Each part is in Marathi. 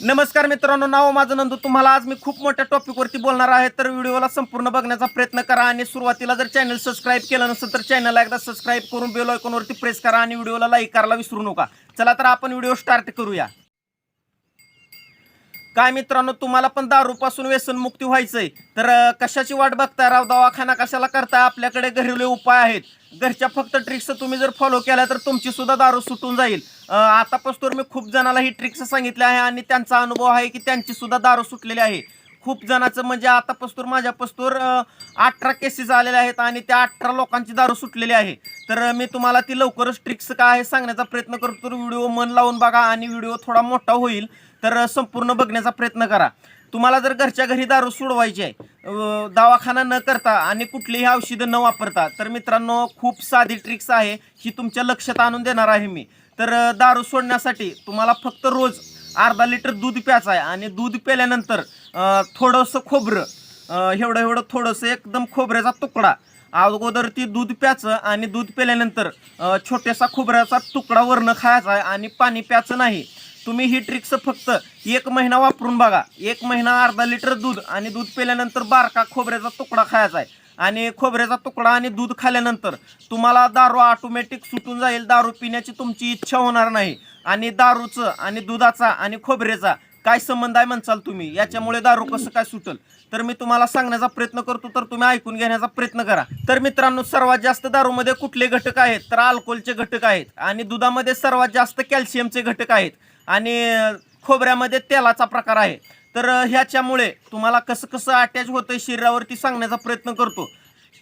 नमस्कार मित्रांनो नाव माझं नंदू. तुम्हाला आज मी खूप मोठ्या टॉपिकवरती बोलणार आहे. तर व्हिडिओला संपूर्ण बघण्याचा प्रयत्न करा आणि सुरुवातीला जर चॅनल सबस्क्राईब केलं नसेल तर चॅनलला एकदा सबस्क्राईब करून बेल आयकॉनवरती प्रेस करा आणि व्हिडिओला लाईक करायला विसरू नका. चला तर आपण व्हिडिओ स्टार्ट करूया. काय मित्रांनो तुम्हाला पण दारूपासून व्यसन मुक्ती व्हायचंय. तर कशाची वाट बघताय? राव दवाखाना कशाला करताय? आपल्याकडे घरेलू उपाय आहेत. घरच्या फक्त ट्रिक्स तुम्ही जर फॉलो केल्या तर तुमची सुद्धा दारू सुटून जाईल. आतापासून मी खूप जणाला ही ट्रिक्स सांगितल्या आहे आणि त्यांचा अनुभव आहे की त्यांची सुद्धा दारू सुटलेली आहे. खूप जणांचं म्हणजे आता पस्तूर माझ्या पस्तूर अठरा केसेस आलेले आहेत आणि त्या अठरा लोकांची दारू सुटलेली आहे. तर मी तुम्हाला ती लवकरच ट्रिक्स काय आहे सांगण्याचा प्रयत्न करतो. तर व्हिडिओ मन लावून बघा आणि व्हिडिओ थोडा मोठा होईल. तर संपूर्ण बघण्याचा प्रयत्न करा. तुम्हाला जर घरच्या घरी दारू सोडवायची आहे दवाखाना न करता आणि कुठलीही औषधं न वापरता तर मित्रांनो खूप साधी ट्रिक्स आहे. ही तुमच्या लक्षात आणून देणार आहे मी. तर दारू सोडण्यासाठी तुम्हाला फक्त रोज अर्धा लिटर दूध प्यायचं आहे आणि दूध प्याल्यानंतर थोडंसं खोबरं एवढं एवढं थोडंसं एकदम खोबऱ्याचा तुकडा. अगोदर ती दूध प्यायचं आणि दूध प्याल्यानंतर छोट्यासा खोबऱ्याचा तुकडा वरनं खायचा आहे आणि पाणी प्यायचं नाही. तुम्ही ही ट्रिक्स फक्त एक महिना वापरून बघा. एक महिना अर्धा लिटर दूध आणि दूध प्याल्यानंतर बारका खोबऱ्याचा तुकडा खायचा आहे आणि खोबऱ्याचा तुकडा आणि दूध खाल्ल्यानंतर तुम्हाला दारू ऑटोमॅटिक सुटून जाईल. दारू पिण्याची तुमची इच्छा होणार नाही. आणि दारूचं आणि दुधाचा आणि खोबऱ्याचा काय संबंध आहे म्हणसाल तुम्ही? याच्यामुळे दारू कसं काय सुटल? तर मी तुम्हाला सांगण्याचा प्रयत्न करतो तर तुम्ही ऐकून घेण्याचा प्रयत्न करा. तर मित्रांनो सर्वात जास्त दारूमध्ये कुठले घटक आहेत? तर अल्कोहोलचे घटक आहेत आणि दुधामध्ये सर्वात जास्त कॅल्शियमचे घटक आहेत आणि खोबऱ्यामध्ये तेलाचा प्रकार आहे. तर ह्याच्यामुळे तुम्हाला कसं कसं अटॅच होतं शरीरावरती सांगण्याचा प्रयत्न करतो.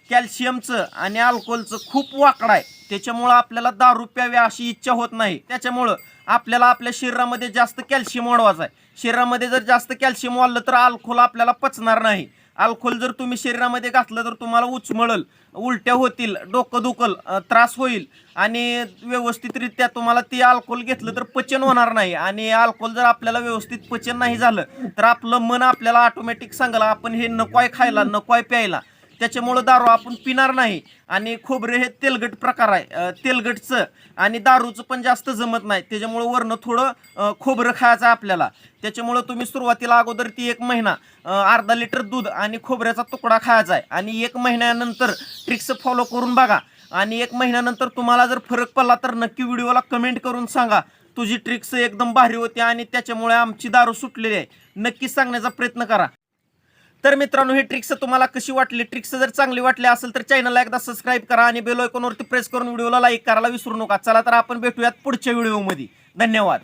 कॅल्शियमचं आणि अल्कोहोलचं खूप वाकड आहे. त्याच्यामुळं आपल्याला दारू प्यावी अशी इच्छा होत नाही. त्याच्यामुळं आपल्याला आपल्या शरीरामध्ये जास्त कॅल्शियम वाढवायचं आहे. शरीरामध्ये जर जास्त कॅल्शियम वाढलं तर अल्कोहोल आपल्याला पचणार नाही. अल्कोहोल जर तुम्ही शरीरामध्ये घातलं तर तुम्हाला उचमळल उलट्या होतील डोकं दुखल त्रास होईल आणि व्यवस्थितरित्या तुम्हाला ती अल्कोहोल घेतलं तर पचन होणार नाही. आणि अल्कोहोल जर आपल्याला व्यवस्थित पचन नाही झालं तर आपलं मन आपल्याला ऑटोमॅटिक सांगाल आपण हे नको आहे खायला नको आहे प्यायला. त्याच्यामुळं दारू आपण पिणार नाही. आणि खोबरे हे तेलगट प्रकार आहे. तेलगटचं आणि दारूचं पण जास्त जमत नाही. त्याच्यामुळं वरनं थोडं खोबरं खायचं आहे आपल्याला. त्याच्यामुळं तुम्ही सुरुवातीला अगोदर ती एक महिना अर्धा लिटर दूध आणि खोबऱ्याचा तुकडा खायचा आहे. आणि एक महिन्यानंतर ट्रिक्स फॉलो करून बघा. आणि एक महिन्यानंतर तुम्हाला जर फरक पडला तर नक्की व्हिडिओला कमेंट करून सांगा. तुझी ट्रिक्स एकदम भारी होती आणि त्याच्यामुळे आमची दारू सुटलेली आहे. नक्की सांगण्याचा प्रयत्न करा. तर मित्रांनो ही ट्रिक्स तुम्हाला कशी वाटली? ट्रिक्स जर चांगली वाटली असेल तर चॅनलला एकदा सबस्क्राईब करा आणि बेल आयकॉनवरती प्रेस करून व्हिडिओला लाईक करायला विसरू नका. चला तर आपण भेटूयात पुढच्या व्हिडिओमध्ये धन्यवाद.